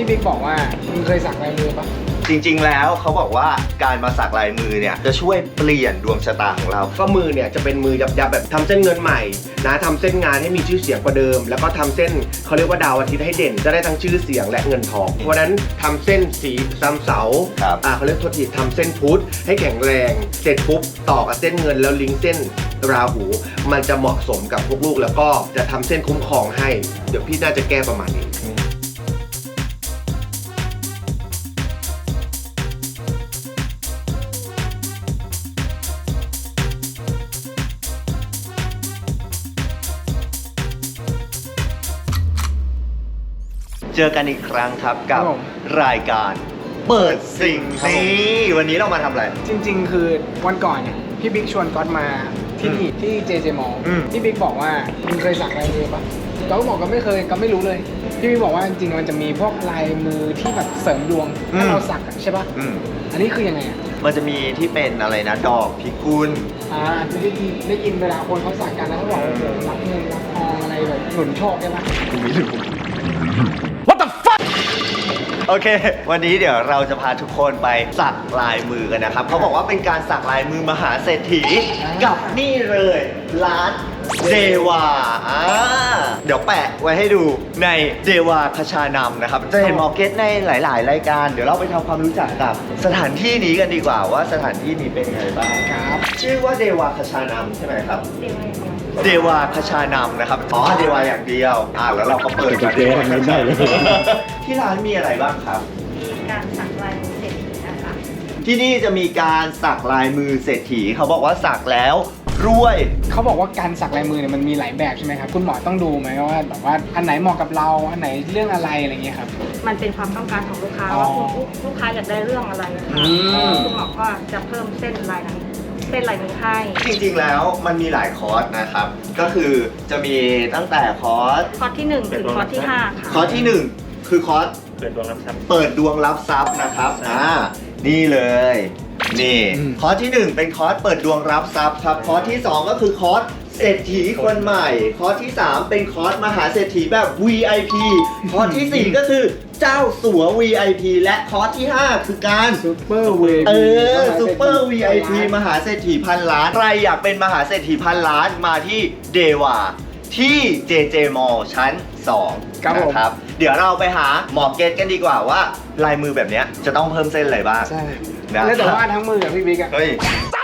พี่บิ๊กบอกว่ามึงเคยสักลายมือปะจริงๆ แล้วเขาบอกว่าการมาสักลายมือเนี่ยจะช่วยเปลี่ยนดวงชะตาของเรา ก็มือเนี่ยจะเป็นมือยับๆแบบทำเส้นเงินใหม่นะทำเส้นงานให้มีชื่อเสียงกว่าเดิม แล้วก็ทำเส้นเขาเรียกว่าดาวอาทิตย์ให้เด่น จะได้ทั้งชื่อเสียงและเงินทอง เพราะฉะนั้นทำเส้นสีตามเสาครับ อ่าเขาเรียกโทษทีทำเส้นพุทธให้แข็งแรงเสร็จปุ๊บต่อกับเส้นเงินแล้วลิงก์เส้นราหู มันจะเหมาะสมกับพวกลูกแล้วก็จะทำเส้นคุ้มครองให้ เดี๋ยวพี่น่าจะแก้ประมาณนี้ จอกันอีกครั้งครับกับครับผม รายการ เปิดสิ่งครับผมนี้วันนี้เรามาทำอะไร จริงๆ คือวันก่อนเนี่ยพี่บิ๊กชวนก๊อตมาที่นี่ที่เจเจมอลอืม พี่บิ๊กบอกว่ามึงเคยสักลายมือปะก๊อตก็บอกก็ไม่เคยก็ไม่รู้เลย พี่บิ๊กบอกว่าจริงๆมันจะมีพวกลายมือที่แบบเสริมดวงถ้าเราสักอะใช่ปะอืมอันนี้คือยังไงอะมันจะมีที่เป็นอะไรนะดอกพิกุล อ่าได้ยินได้ยินเวลาคนเขาสักกันแล้วเขาบอกว่าโอ้โหรับเงินรับทองอะไรแบบหนุนโชคใช่ปะ โอเค วันนี้เดี๋ยวเราจะพาทุกคนไปสักลายมือกันนะครับเขาบอกว่าเป็นการสักลายมือมหาเศรษฐีกับนี่เลยร้านเดวาอ่าเดี๋ยวแปะไว้ให้ดูในเดวาคชานำนะครับ จะเห็นหมอเก็ตในหลาย ๆ รายการ เดี๋ยวเราไปทำความรู้จักกับสถานที่นี้กันดีกว่าว่าสถานที่นี้เป็นไงบ้างครับ ชื่อว่าเดวาคชานำใช่ไหมครับ เดวา คชานำนะครับอ๋อเดวาอย่างเดียว อ่าแล้วเราก็เปิดกับเดวาคชานำที่ร้านมีอะไรบ้างครับ มีการสักลายมือเศรษฐีนะคะ ที่นี่จะมีการสักลายมือเศรษฐีเขาบอกว่าสักแล้วรวยเขาบอกว่าการสักลายมือเนี่ยมันมีหลายแบบใช่ไหมครับ คุณหมอต้องดูไหมว่าแบบว่าอันไหนเหมาะกับเราอันไหนเรื่องอะไรอะไรเงี้ยครับ มันเป็นความต้องการของลูกค้าอ๋อว่าคุณลูกค้าอยากได้เรื่องอะไรนะคะอืมคุณหมอก็จะเพิ่มเส้นลายนั้น เส้นลายมือให้ จริงๆแล้วมันมีหลายคอร์สนะครับ ก็คือจะมีตั้งแต่คอร์สคอร์สที่1ถึงคอร์สที่5ค่ะคอร์สที่1คือคอร์ส เปิดดวงรับทรัพย์ เปิดดวงรับทรัพย์นะครับ อ่า นี่เลย นี่ อืม คอร์สที่ 1 เป็นคอร์สเปิดดวงรับทรัพย์ครับ คอร์สที่ 2 ก็คือคอร์ส เศรษฐีคนใหม่ คอร์สที่ 3 เป็นคอร์สมหาเศรษฐีแบบ VIP คอร์สทีสี่ 4 ก็คือเจ้าสัว VIP และคอร์สที่ 5 คือการ ซูเปอร์เวเออซูเปอร์ VIP มหาเศรษฐีพันล้าน ใครอยากเป็นมหาเศรษฐีพันล้านมาที่เดวาที่ JJ Mall ชั้น 2 ครับผม นะครับ เดี๋ยวเราไปหาหมอเกตกันดีกว่าว่า ลายมือแบบเนี้ยจะต้องเพิ่มเส้นอะไรบ้างใช่นะครับแล้วแต่ว่าทั้งมือกับพี่บิ๊กอะเฮ้ย จ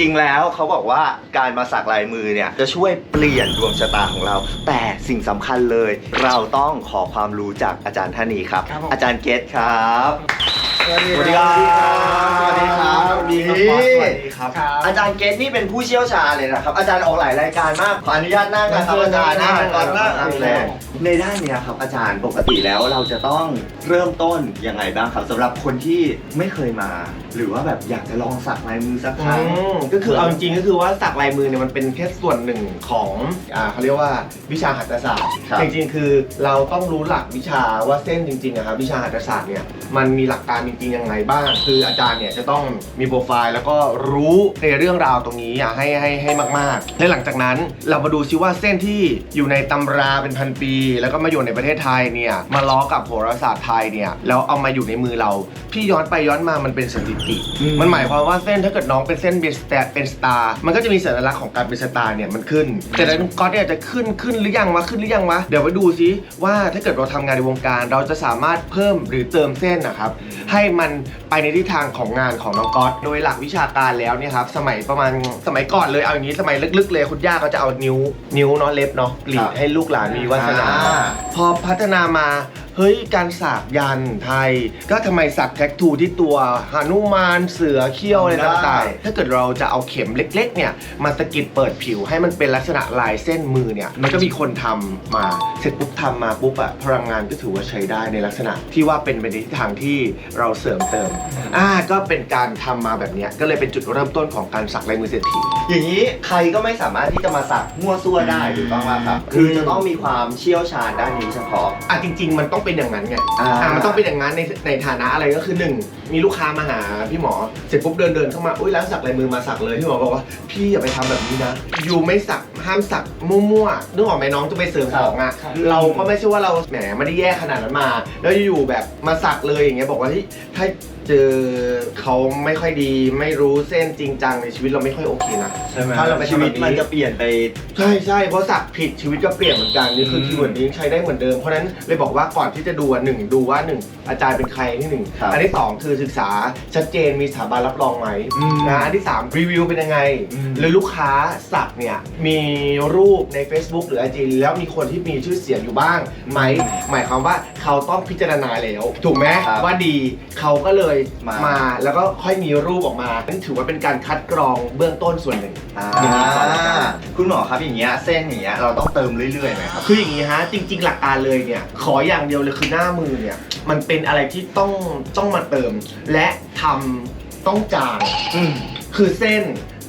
ริงๆ แล้วเขาบอกว่าการมาสักลายมือเนี่ยจะช่วยเปลี่ยนดวงชะตาของเรา แต่สิ่งสำคัญเลย เราต้องขอความรู้จากอาจารย์ท่านนี้ครับ ครับผม อาจารย์เกตครับ สวัสดีสวัสดีครับสวัสดีครับสวัสดีครับนี่สวัสดีครับ ครับ อาจารย์เกตนี่เป็นผู้เชี่ยวชาญเลยนะครับ อาจารย์ออกหลายรายการมากขออนุญาตนั่งนะครับอาจารย์นั่งก่อนนั่งครับเลยในด้านเนี้ยครับอาจารย์ปกติแล้วเราจะต้องเริ่มต้นยังไงบ้างครับสำหรับคนที่ไม่เคยมา หรือว่าแบบอยากจะลองสักลายมือสักครั้งก็คือเอาจริงๆก็คือว่าสักลายมือเนี่ยมันเป็นแค่ส่วนหนึ่งของอ่าเขาเรียกว่าวิชาหัตถศาสตร์ครับจริงๆ คือเราต้องรู้หลักวิชาว่าเส้นจริงๆอะครับวิชาหัตถศาสตร์เนี่ยมันมีหลักการจริงๆยังไงบ้าง คืออาจารย์เนี่ยจะต้องมีโปรไฟล์แล้วก็รู้ในเรื่องราวตรงนี้อะให้ให้ให้มากๆ และหลังจากนั้นเรามาดูซิว่าเส้นที่อยู่ในตำราเป็นพันปี แล้วก็มาอยู่ในประเทศไทยเนี่ยมาล้อกับโหราศาสตร์ไทยเนี่ยแล้วเอามาอยู่ในมือเรา พี่ย้อนไปย้อนมามันเป็นสถิติอืมมันหมายความว่าเส้นถ้าเกิดน้องเป็นเส้นเป็นสแตเป็นสตาร์มันก็จะมีสัญลักษณ์ของการเป็นสตาร์เนี่ยมันขึ้น แต่ในก๊อตเนี่ยจะขึ้นขึ้นหรือยังวะขึ้นหรือยังวะเดี๋ยวไปดูซิว่าถ้าเกิดเราทำงานในวงการ เราจะสามารถเพิ่มหรือเติมเส้นนะครับให้มันไปในทิศทางของงานของน้องก๊อตโดยหลักวิชาการแล้วเนี่ยครับสมัยประมาณสมัยก่อนเลยเอาอย่างนี้สมัยลึกๆ เลยคุณย่าก็จะเอานิ้วนิ้วเนาะเล็บเนาะกรีดให้ลูกหลานมีวาสนาอ่าพอพัฒนามา เฮ้ยการสักยันต์ไทย ก็ทำไมสักแท็กทูที่ตัวหานุมานเสือเขี้ยวอะไรได้ต่างๆ ถ้าเกิดเราจะเอาเข็มเล็กๆเนี่ยมาสะกิดเปิดผิวให้มันเป็นลักษณะลายเส้นมือเนี่ยมันก็มีคนทำมาเสร็จปุ๊บทำมาปุ๊บอะพลังงานก็ถือว่าใช้ได้ในลักษณะที่ว่าเป็นไปในทิศทางที่เราเสริมเติมอ่าก็เป็นการทำมาแบบเนี้ยก็เลยเป็นจุดเริ่มต้นของการสักลายมือเศรษฐี อย่างนี้ใครก็ไม่สามารถที่จะมาสักมั่วซั่วได้ถูกต้องไหมครับ คือจะต้องมีความเชี่ยวชาญด้านนี้เฉพาะ อะจริง ๆ มันต้องเป็นอย่างนั้นไงอ่า อ่ามันต้องเป็นอย่างนั้นในในฐานะอะไรก็คือหนึ่งมีลูกค้ามาหาพี่หมอเสร็จปุ๊บเดินเดินเข้ามาอุ้ยร้านสักลายมือมาสักเลยพี่หมอบอกว่าพี่อย่าไปทำแบบนี้นะอยู่ไม่สักห้ามสักมั่วๆนึกออกไหมน้องจะไปเสริมของอะครับ เราก็ไม่ใช่ว่าเราแหมไม่ได้แย่ขนาดนั้นมา แล้วอยู่ๆแบบมาสักเลยอย่างเงี้ยบอกว่าที่ถ้า เจอเขาไม่ค่อยดี ไม่รู้เส้นจริงจังในชีวิตเราไม่ค่อยโอเคนะใช่ไหมถ้าเราไปชีวิตทำแบบนี้มันจะเปลี่ยนไป ใช่ใช่เพราะสักผิดชีวิตก็เปลี่ยนเหมือนกันนี่คืออืมคีย์เวิร์ดนี้ยังใช้ได้เหมือนเดิมเพราะฉะนั้นเลยบอกว่าก่อนที่จะดูอะหนึ่งดูว่าหนึ่งอาจารย์เป็นใครที่หนึ่งครับอันที่สองคือศึกษาชัดเจนมีสถาบันรับรองไหมอืมนะอันที่สามรีวิวเป็นยังไงอืม หรือลูกค้าสักเนี่ยมีรูปใน Facebook หรือ IG แล้วมีคนที่มีชื่อเสียงอยู่บ้างไหมหมายความว่าเขาต้องพิจารณาแล้ว ถูกไหม ครับ ว่าดีเขาก็เลยมา มาแล้วก็ค่อยมีรูปออกมานั่นถือว่าเป็นการคัดกรองเบื้องต้นส่วนหนึ่งอ่าอย่างนี้ก่อนละกัน คุณหมอครับอย่างเงี้ยเส้นอย่างเงี้ยเราต้องเติมเรื่อยๆไหมครับ คืออย่างนี้ฮะจริง ๆ หลักการเลยเนี่ยขออย่างเดียวเลยคือหน้ามือเนี่ยมันเป็นอะไรที่ต้องต้องมาเติม และทำต้องจางอืมคือเส้น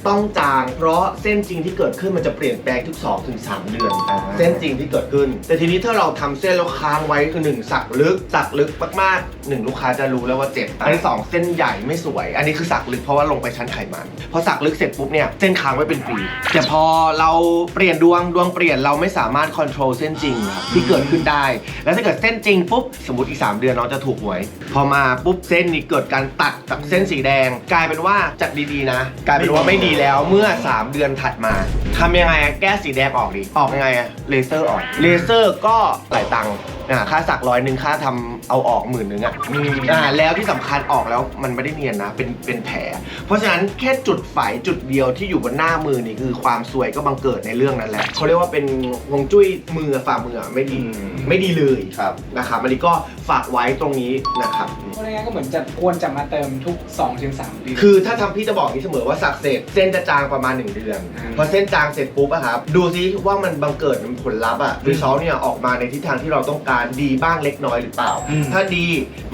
ต้องจาง เพราะเส้นจริงที่เกิดขึ้นมันจะเปลี่ยนแปลงทุก2ถึง3เดือน อ่า เส้นจริงที่เกิดขึ้น แต่ทีนี้ถ้าเราทำเส้นแล้วค้างไว้คือหนึ่งสักลึก สักลึกมากๆหนึ่งลูกค้าจะรู้แล้วว่าเจ็บอันที่สองเส้นใหญ่ไม่สวย อันนี้คือสักลึกเพราะว่าลงไปชั้นไขมันพอสักลึกเสร็จปุ๊บเนี่ยเส้นค้างไว้เป็นปีแต่พอเราเปลี่ยนดวงดวงเปลี่ยนเราไม่สามารถควบคุมเส้นจริงครับที่เกิดขึ้นได้ แล้วถ้าเกิดเส้นจริงปุ๊บสมมติอีก3เดือนน้องจะถูกหวย พอมาปุ๊บเส้นนี้เกิดการตัดจากเส้นสีแดง กลายเป็นว่าจากดีๆนะ กลายเป็นว่าไม่ดีแล้วเมื่อ 3 เดือนถัดมาทำยังไงอะแก้สีแดงออกดิออกยังไงอะเลเซอร์ออกเลเซอร์ก็หลายตังค์อ่าค่าสักร้อยหนึ่งค่าทำเอาออกหมื่นหนึ่งอะอ่าแล้วที่สำคัญออกแล้วมันไม่ได้เนียนนะเป็นเป็นแผล เพราะฉะนั้นแค่จุดไฝจุดเดียวที่อยู่บนหน้ามือนี่คือความสวยก็บังเกิดในเรื่องนั้นแหละเขาเรียกว่าเป็นฮวงจุ้ยมือฝ่ามืออะไม่ดีอืมไม่ดีเลยครับนะครับอันนี้ก็ฝากไว้ตรงนี้นะครับ เพราะงั้นก็เหมือนจะควรจะมาเติมทุก2-3ถึง3เดือน คือถ้าทำพี่จะบอกอย่างนี้เสมอว่าสักเสร็จเส้นจะจางประมาณ 1 เดือนอืมพอเส้นจางเสร็จปุ๊บอะครับ ดูซิว่ามันบังเกิดผลลัพธ์อะรีซอลเนี่ยออกมาในทิศทางที่เราต้องการดีบ้างเล็กน้อยหรือเปล่า อืมถ้าดี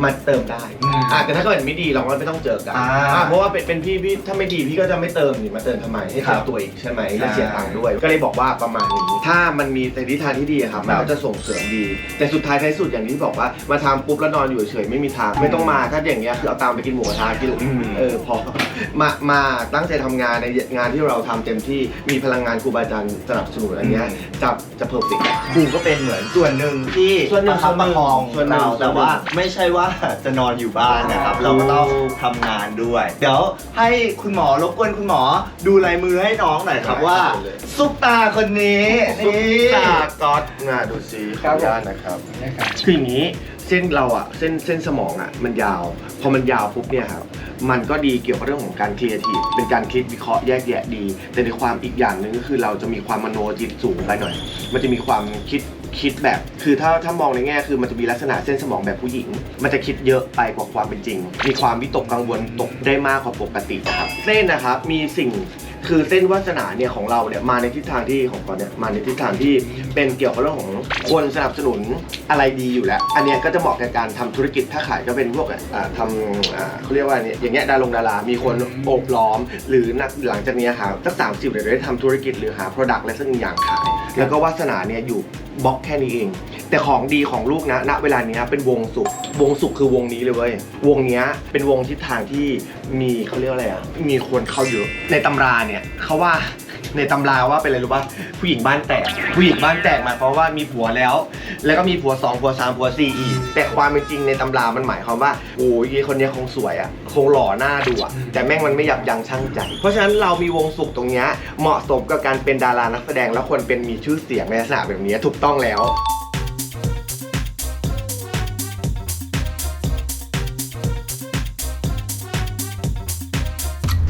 มาเติมได้อืมอะแต่ถ้าเกิดไม่ดีเราก็ไม่ต้องเจอกันอ่าอะเพราะว่าเป็นเป็นพี่พี่ถ้าไม่ดีพี่ก็จะไม่เติมนี่มาเติมทำไมให้ครัเสีบยตัวอีกใช่ไหมและอ่าเสียตังค์ด้วย ก็เลยบอกว่าประมาณนี้ ถ้ามันมีในทิศทางที่ดีอะครับมันก็จะส่งเสริมดี แต่สุดท้ายท้ายสุดอย่างที่บอกว่ามาทำปุ๊บแล้วนอนอยู่เฉยๆไม่มีทางไม่ต้องมาถ้าอย่างเงี้ยคือเอาตามไปกินหมูกระทะกินอืม เออพอ มามาตั้งใจทำงานในงานที่เราทำเต็มที่มีพลังงานครูบาอาจารย์สนับสนุนอันเนี้ยจะจะเพอร์เฟกต์ครูก็เป็นเหมือนส่วนหนึ่งที่ส่วนหนึ่งประคับประคองส่วนหนึ่งเราส่วนหนึ่งแต่ว่าไม่ใช่ว่าจะนอนอยู่บ้านนะครับ เราก็ต้องทำงานด้วย เดี๋ยวให้คุณหมอรบกวนคุณหมอดูลายมือให้น้องหน่อยครับว่าซุปตาคนนี้ซุปนี่ตาก๊อตมาดูซิขครัอบอนุญาตนะครับ นะครับ คืออย่างนี้เส้นเราอะเส้นเส้นสมองอะมันยาว พอมันยาวปุ๊บเนี่ยครับ มันก็ดีเกี่ยวกับเรื่องของการเคลียร์ทีเป็นการคิดวิเคราะห์แยกแยะดี แต่ในความอีกอย่างหนึ่งก็คือเราจะมีความมโนจิตสูงไปหน่อย มันจะมีความคิดคิดแบบ คือถ้าถ้ามองในแง่คือมันจะมีลักษณะเส้นสมองแบบผู้หญิง มันจะคิดเยอะไปกว่าความเป็นจริง มีความวิตกกังวลตกได้มากกว่าปกตินะครับเส้นนะครับมีสิ่ง คือเส้นวาสนาเนี่ยของเราเนี่ยมาในทิศทางที่ของก่อนเนี่ยมาในทิศทางที่เป็นเกี่ยวกับเรื่องของคนสนับสนุนอะไรดีอยู่แล้ว อันเนี้ยก็จะเหมาะกับการทำธุรกิจถ้าขายก็เป็นพวกอ่าทำอ่าเขาเรียกว่าเนี่ยอย่างเงี้ยดารงดารา มีคนโอบล้อม หรือนักหลังจากเนี้ยหาสักสามสิบเดี๋ยวได้ทำธุรกิจหรือหา Product อะไรสักอย่างขาย แล้วก็วาสนาเนี่ยอยู่บล็อกแค่นี้เอง แต่ของดีของลูกนะณเวลาเนี้ยเป็นวงสุขวงสุขคือวงนี้เลยเว้ยวงเนี้ยเป็นวงทิศทางที่มีเขาเรียกว่าอะไรอะมีคนเข้าเยอะในตำราเนี่ยเขาว่า ในตำราว่าเป็นอะไรรู้ป่ะผู้หญิงบ้านแตก ผู้หญิงบ้านแตกหมายความว่ามีผัวแล้ว แล้วก็มีผัวสองผัวสามผัวสี่อีกแต่ความเป็นจริงในตำรามันหมายความว่าโอ้ยคนเนี้ยคงสวยอะคงหล่อหน้าดูอะแต่แม่งมันไม่ยับยั้งชั่งใจ เพราะฉะนั้นเรามีวงสุขตรงเนี้ยเหมาะสมกับการเป็นดารานักแสดงแล้วควรเป็นมีชื่อเสียงในลักษณะแบบนี้ถูกต้องแล้ว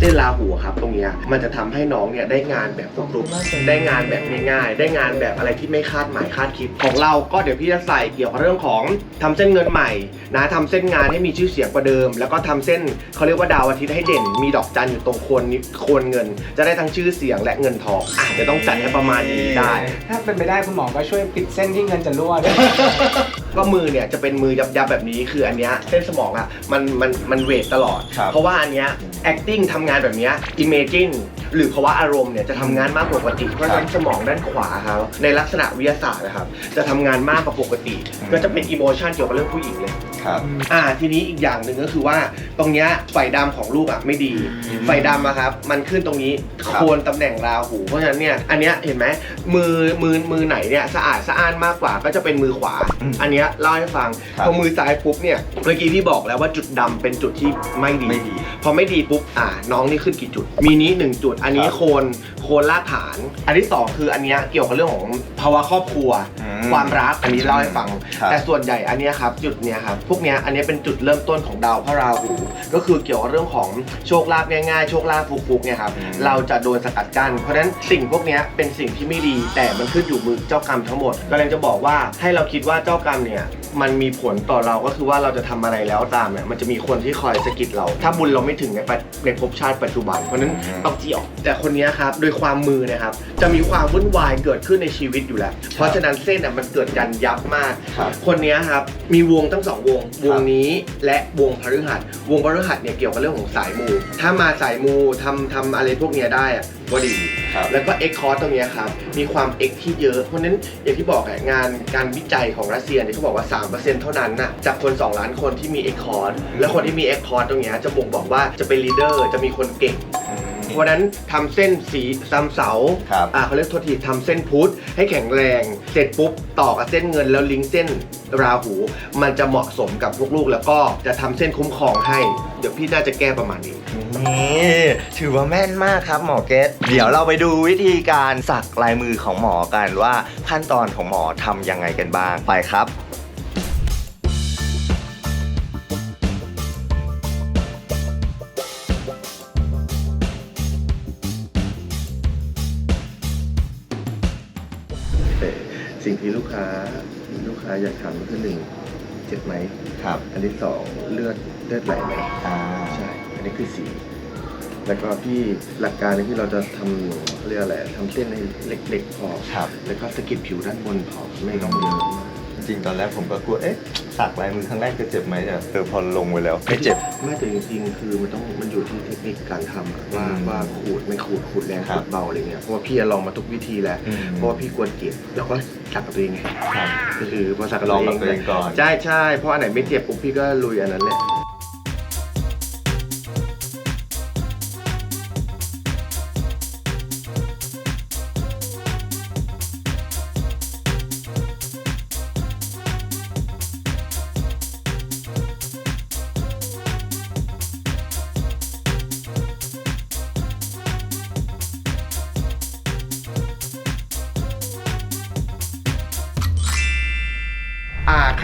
เส้นราหูครับตรงเนี้ยมันจะทำให้น้องเนี่ยได้งานแบบฟลุกๆได้งานแบบง่ายๆ ได้งานแบบอะไรที่ไม่คาดหมายคาดคิด ของเราก็เดี๋ยวพี่จะใส่เกี่ยวกับเรื่องของทำเส้นเงินใหม่นะทำเส้นงานให้มีชื่อเสียงกว่าเดิม แล้วก็ทำเส้นเขาเรียกว่าดาวอาทิตย์ให้เด่น มีดอกจันอยู่ตรงโคนนิ้วโคนเงิน จะได้ทั้งชื่อเสียงและเงินทองอะเดี๋ยวต้องจัดให้ประมาณนี้ได้ ถ้าเป็นไปได้คุณหมอก็ช่วยปิดเส้นที่เงินจะรั่วด้วย ก็มือเนี่ยจะเป็นมือยับๆแบบนี้ คืออันเนี้ยเส้นสมองอะมันมันมันเวทตลอด ครับ เพราะว่าอันเนี้ย acting ทำงานแบบเนี้ย imagine หรือภาวะอารมณ์เนี่ยจะทำงานมากกว่าปกติเพราะฉะนั้นสมองด้านขวาครับในลักษณะวิทยาศาสตร์นะครับ จะทำงานมากกว่าปกติ ก็จะเป็น emotion เกี่ยวกับเรื่องผู้หญิงเลย ครับ อ่าทีนี้อีกอย่างหนึ่งก็คือว่าตรงเนี้ยไฟดำของลูกอะไม่ดีอืมไฟดำอะครับ มันขึ้นตรงนี้ครับโคนตำแหน่งราหู เพราะฉะนั้นเนี่ยอันเนี้ยเห็นไหมมือมือมือไหนเนี่ยสะอาดสะอ้านมากกว่าก็จะเป็นมือขวา อืมอันเนี้ยเล่าให้ฟังครับ พอมือซ้ายปุ๊บเนี่ยเมื่อกี้พี่บอกแล้วว่าจุดดำเป็นจุดที่ไม่ดี ไม่ดี พอไม่ดีปุ๊บอ่าน้องนี่ขึ้นกี่จุด มีนี้หนึ่งจุด อันนี้ครับโคนโคนรากฐาน อันที่สองคืออันเนี้ยเกี่ยวกับเรื่องของภาวะครอบครัว อืมความรักอันนี้เล่าให้ฟัง ครับ แต่ส่วนใหญ่อันเนี้ยครับจุดเนี้ยครับพวกเนี้ยอันเนี้ยเป็นจุดเริ่มต้นของดาวพระราหูก็คือเกี่ยวกับเรื่องของโชคลาภง่ายๆ โชคลาภฟุกๆเนี่ยครับอืมเราจะโดนสกัดกั้นเพราะฉะนั้นสิ่งพวกเนี้ยเป็นสิ่งที่ไม่ดี แต่มันขึ้นอยู่มือเจ้ากรรมทั้งหมดก็เลยจะบอกว่าให้เราคิดว่าเจ้ากรรมเนี่ยมันมีผลต่อเราก็คือว่าเราจะทำอะไรแล้วตามเนี่ยมันจะมีคนที่คอยสะกิดเรา ถ้าบุญเราไม่ถึงในปัจในภพชาติปัจจุบัน เพราะฉะนั้นอืม ต้องจีออกแต่คนเนี้ยครับโดยความมือเนะครับ จะมีความวุ่นวายเกิดขึ้นในชีวิตอยู่แล้ว เพราะฉะนั้นเส้นอะมันเกิดยันยับมาก ครับ คนเนี้ยครับมีวงทั้งสองวง วงนี้และวงพฤหัส วงพฤหัสเนี่ยเกี่ยวกับเรื่องของสายมู ถ้ามาสายมูทำทำอะไรพวกเนี้ยได้อะก็ดี ครับแล้วก็เอ็กคอร์ตรงเนี้ยครับ มีความเอ็กที่เยอะ เพราะฉะนั้นอย่างที่บอกอะงานการวิจัยของรัสเซียเนี่ยเขาบอกว่า 3%เท่านั้นน่ะจากคน 2 ล้านคนที่มีเอ็กคอร์และคนที่มีเอ็กคอร์ตรงเนี้ยจะบ่งบอกว่าจะเป็นลีดเดอร์จะมีคนเก่งวันนั้นทำเส้นสีซ้ำเสาครับ อ่าเขาเรียกโทษทีทำเส้นพุทธให้แข็งแรง เสร็จปุ๊บต่อกับเส้นเงินแล้วลิงก์เส้นราหู มันจะเหมาะสมกับลูกๆแล้วก็จะทำเส้นคุ้มครองให้เดี๋ยวพี่น่าจะแก้ประมาณนี้ นี่ถือว่าแม่นมากครับหมอเกตเดี๋ยวเราไปดูวิธีการสักลายมือของหมอกันว่าขั้นตอนของหมอทำยังไงกันบ้างไปครับ สิ่งที่ลูกค้าลูกค้าอยากทำก็คือหนึ่งเจ็บไหมครับ อันที่สองเลือดเลือดไหลไหมอ่าใช่ อันนี้คือสีแล้วก็พี่หลักการในที่เราจะทำเขาเรียกอะไรทำเส้นให้เล็กๆพอครับแล้วก็สะกิดผิวด้านบนพอไม่ต้องเยอะมาก จริงๆตอนแรกผมก็กลัว เอ๊ะสักลายมือครั้งแรกจะเจ็บไหมเนี่ยเออพอลงไปแล้วไม่เจ็บ ไม่แต่จริงๆ คือมันต้องมันอยู่ที่เทคนิคการทำอะว่าอืมว่าขูดไม่ขูดขูดแรงครัขูบดเบาอะไรเงี้ยเพราะว่าพี่ลองมาทุกวิธีแล้วอืมเพราะว่าพี่กลัวเจ็บแล้วก็สักกับตัวเองไงครับก็คือพอสักกับลองกับตัวเองก่อน ใช่ใช่เพราะอันไหนไม่เจ็บปุ๊บพี่ก็ลุยอันนั้นแหละ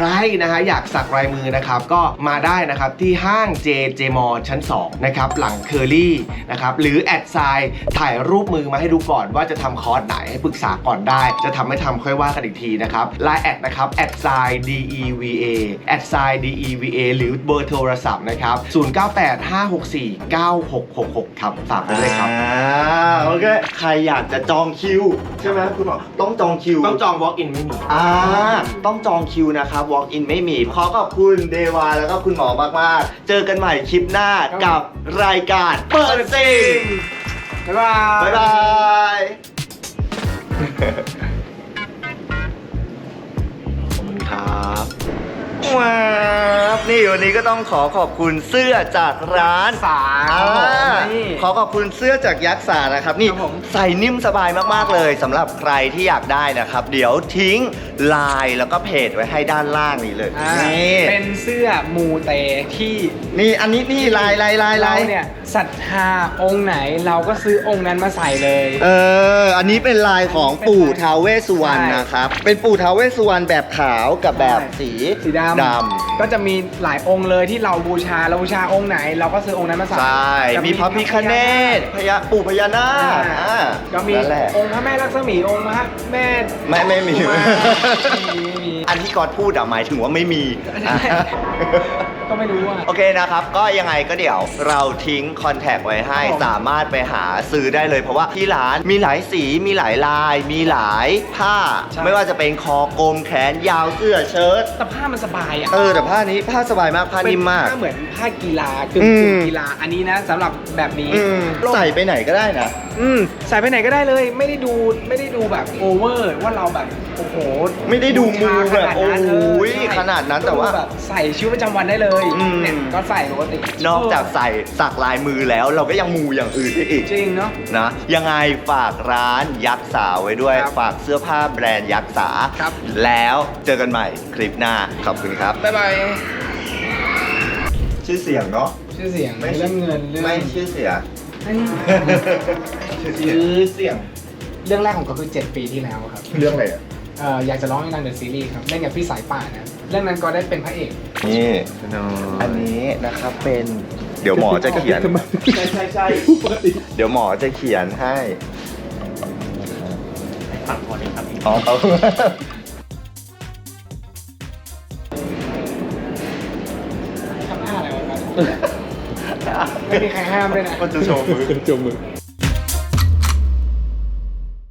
รนะฮะอยากสักลายมือนะครับก็มาได้นะครับที่ห้าง JJ m ชั้น2นะครับหลังเคอรี่นะครับหรือแอดไซน์ถ่ายรูปมือมาให้ดูก่อนว่าจะทำคอร์สไหนให้ปรึกษาก่อนได้ จะทำไม่ทำค่อยว่ากันอีกทีนะครับไลน์แอดนะครับแอดไซน์ DEVA แอดไซน์ DEVA หรือเบอร์โทรศัพท์นะครับ0985649666 ครับฝากไปเลยครับอ่าโอเคใครอยากจะจองคิว ใช่ไหมคุณหมอต้องจองคิวต้องจอง walk in ไม่มีอ่าต้องจองคิวนะครับ walk in ไม่มี ขอขอบคุณเดวาแล้วก็คุณหมอมากๆ เจอกันใหม่คลิปหน้ากับรายการเปิดซิงบ๊ายบาย บ๊ายบาย ขอบคุณครับว้าวนี่วันนี้ก็ต้องขอขอบคุณเสื้อจากร้านสาอ่าครับผมนี่ขอขอบคุณเสื้อจากยักษ์สานะครับ นี่ครับผม ใส่นิ่มสบายมากๆเลยสำหรับใครที่อยากได้นะครับ เดี๋ยวทิ้ง ไลน์แล้วก็เพจไว้ให้ด้านล่างนี้เลยอ่านี่เป็นเสื้อมูเตที่นี่อันนี้นี่ลายลายลายเราลายเนี่ยศรัทธาองค์ไหนเราก็ซื้อองค์นั้นมาใส่เลย เอออันนี้เป็นลายของปู่ท้าวเวสสุวรรณใช่นะครับ เป็นปู่ท้าวเวสสุวรรณแบบขาวกับแบบสีสีดำดก็จะมีหลายองค์เลยที่เราบูชาเราบูชาองค์ไหน เราก็ซื้อองค์นั้นมาำใส่ใช่จมีพระพิคเนตพญาปู่พญานาคอ่าอ่าก็มีนั่นแหละองค์พระแม่ลักษมีองค์พระแม่ ไม่ไม่มีกุารไม่มีไม่มีอันที่ก๊อตพูดอะหมายถึงว่าไม่มี ก็ไม่รู้ว่าโอเคนะครับ ก็ยังไงก็เดี๋ยวเราทิ้งคอนแทคไว้ให้ครับผม สามารถไปหาซื้อได้เลย เพราะว่าที่ร้านมีหลายสีมีหลายลาย มีหลายผ้าใช่ไม่ว่าจะเป็นคอกลมแขนยาวเสื้อเชิ้ตแต่ผ้ามันสบายอะเออแต่ผ้านี้ผ้าสบายมากผ้านิ่มมาก เป็นผ้าเหมือนผ้ากีฬากึ่งอืม กึ่งกีฬาอันนี้นะสำหรับแบบนี้อืมใส่ไปไหนก็ได้นะ อืมใส่ไปไหนก็ได้เลย ไม่ได้ดูไม่ได้ดูแบบโอเวอร์ว่าเราแบบโอ้โหไม่ได้ดูมูแบบขนาดนั้นโอ้ยเใช่ขนาดนั้นแต่ว่าก็ดูแบบใส่ชีวิตประจำวันได้เลยอืม เนี่ยก็ใส่ปกตินอกจากใส่สักลายมือแล้วเราก็ยังมูอย่างอื่นได้อีก จริงเนาะ นะยังไงฝากร้านยักษ์สาไว้ด้วย ครับฝากเสื้อผ้าแบรนด์ยักษ์สา ครับ แล้วเจอกันใหม่คลิปหน้า ขอบคุณครับ บ๊ายบายชื่อเสียงเนาะชื่อเสียงเรื่องเงินเรื่องไม่ชื่อเสียง ชื่อเสียง เรื่องแรกของก็คือ 7 ปีที่แล้วครับ เรื่องอะไรอะเอ่ออยากจะร้องให้นางเดอะซีรีส์ครับเล่นกับพี่สายป่านนะเรื่องนั้นก็ได้เป็นพระเอกนี่ อันนี้นะครับเป็นเดี๋ยวหมอจะเขียน ใช่ใช่ใช่เดี๋ยวหมอจะเขียนให้ปักพอดีครับอ๋อเขาทำหน้าอะไรวะครับไม่มีใครห้ามด้วยนะ มันจะโชว์มือ จมมือ